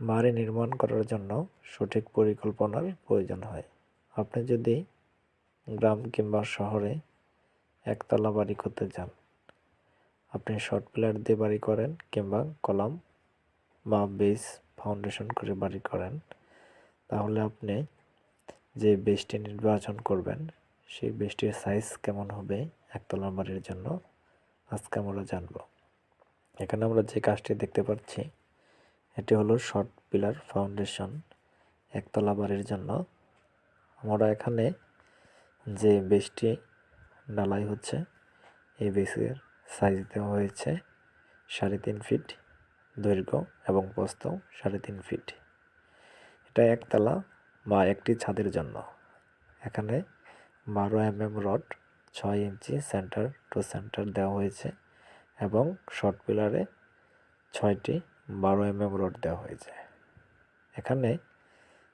বাড়ি নির্মাণ করার জন্য সঠিক পরিকল্পনার প্রয়োজন হয়। আপনি যদি গ্রাম কিংবা শহরে একতলা বাড়ি করতে চান, আপনি শর্ট পিলার দিয়ে বাড়ি করেন কিংবা কলাম বা বেস ফাউন্ডেশন করে বাড়ি করেন, তাহলে আপনি যে বেসটি নির্বাচন করবেন, সেই বেসটির সাইজ কেমন হবে একতলা বাড়ির জন্য, আজকে আমরা জানব। এখানে আমরা যে কাজটি দেখতে পাচ্ছি এটি হলো শর্ট পিলার ফাউন্ডেশন একতলা বাড়ির জন্য। আমরা এখানে যে বেসটি ডালাই হচ্ছে, এই বেসের সাইজ দেওয়া হয়েছে সাড়ে তিন ফিট দৈর্ঘ্য এবং প্রস্ত সাড়ে তিন ফিট এটা একতলা বা একটি ছাদের জন্য। এখানে বারো এম এম রড, ছয় ইঞ্চি সেন্টার টু সেন্টার দেওয়া হয়েছে এবং শর্ট পিলারে ছয়টি বারো এম এম রড দেওয়া হয়েছে। এখানে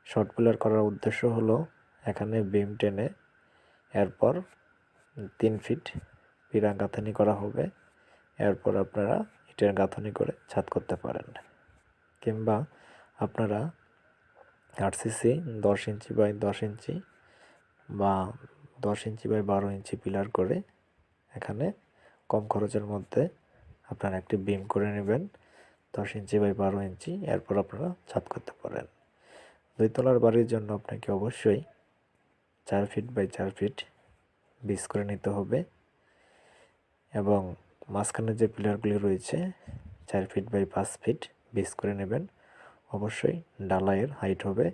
শর্ট পিলার করার উদ্দেশ্য হলো এখানে বিম টেনে এরপর তিন ফিট পিরা গাঁথনি করা হবে। এরপর আপনারা ইটের গাঁথনি করে ছাদ করতে পারেন। কিংবা আপনারা আরসিসি দশ ইঞ্চি বাই দশ ইঞ্চি বা দশ ইঞ্চি বাই বারো ইঞ্চি পিলার করে এখানে কম খরচের মধ্যে আপনারা একটি বিম করে নেবেন। দশ ইঞ্চি বাই বারো ইঞ্চি, এরপর আপনারা ছাদ করতে পারেন। দুই তলার বাড়ির জন্য আপনাকে অবশ্যই চার ফিট বাই চার ফিট বিস করে নিতে হবে এবং মাঝখানে যে পিলারগুলি রয়েছে, চার ফিট বাই পাঁচ ফিট বিস করে নেবেন। অবশ্যই ডালাইয়ের হাইট হবে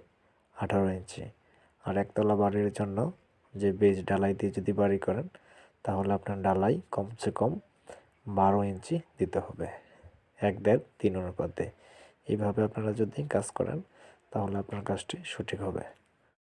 আঠারো ইঞ্চি। আর একতলা বাড়ির জন্য যে বেজ ডালাই দিয়ে যদি বাড়ি করেন, তাহলে আপনার ডালাই কমসে কম বারো ইঞ্চি দিতে হবে। এক দেড় তিন অনুপাতে। এইভাবে আপনারা যদি কাজ করেন তাহলে আপনার কাজটি সঠিক হবে।